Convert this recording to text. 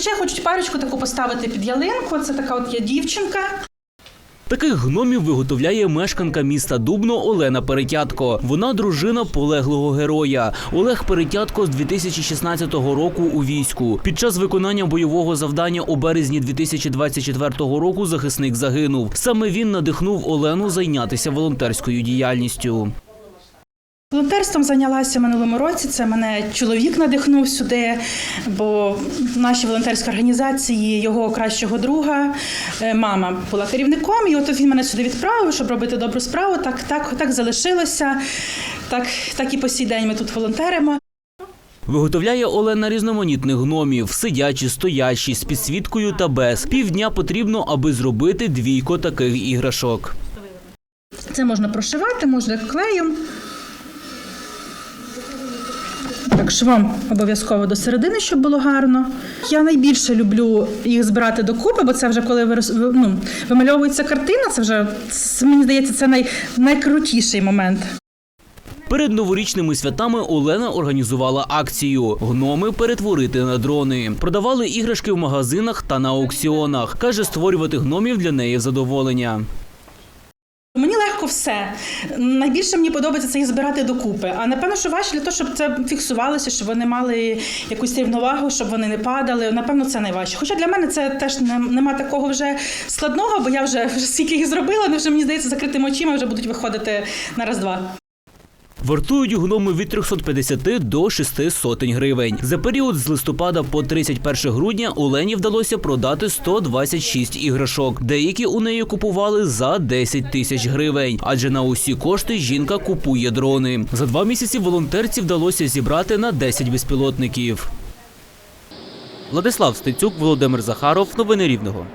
зазвичай хочуть парочку таку поставити під ялинку. Це така от є дівчинка. Таких гномів виготовляє мешканка міста Дубно Олена Перетятко. Вона дружина полеглого героя. Олег Перетятко з 2016 року у війську. Під час виконання бойового завдання у березні 2024 року захисник загинув. Саме він надихнув Олену зайнятися волонтерською діяльністю. Волонтерством зайнялася в минулому році. Це мене чоловік надихнув сюди, бо в нашій волонтерській організації його кращого друга е, мама була керівником, і от він мене сюди відправив, щоб робити добру справу. Так, так, так залишилося. Так, так і по сій день ми тут волонтеримо. Виготовляє Олена різноманітних гномів, сидячі, стоячі, з підсвіткою та без. Півдня потрібно, аби зробити двійко таких іграшок. Це можна прошивати, можна клеєм. Так, швом обов'язково до середини, щоб було гарно. Я найбільше люблю їх збирати докупи, бо це вже коли вирос- ви- ну, вимальовується картина, це вже мені здається, це най, найкрутіший момент. Перед новорічними святами Олена організувала акцію Гноми перетворити на дрони. Продавали іграшки в магазинах та на аукціонах. Каже, створювати гномів для неї задоволення. Мені все. Найбільше мені подобається це їх збирати докупи. А напевно, що важче для того, щоб це фіксувалося, щоб вони мали якусь рівновагу, щоб вони не падали. Напевно, це найважче. Хоча для мене це теж не, нема такого вже складного, бо я вже, вже скільки їх зробила, вони вже мені здається, закритими очима вже будуть виходити на раз-два. Вартують гноми від 350 до 6 сотень гривень. За період з листопада по 31 грудня Олені вдалося продати 126 іграшок. Деякі у неї купували за 10 тисяч гривень, адже на усі кошти жінка купує дрони. За два місяці волонтерці вдалося зібрати на 10 безпілотників. Владислав Стецюк, Володимир Захаров. Новини Рівного.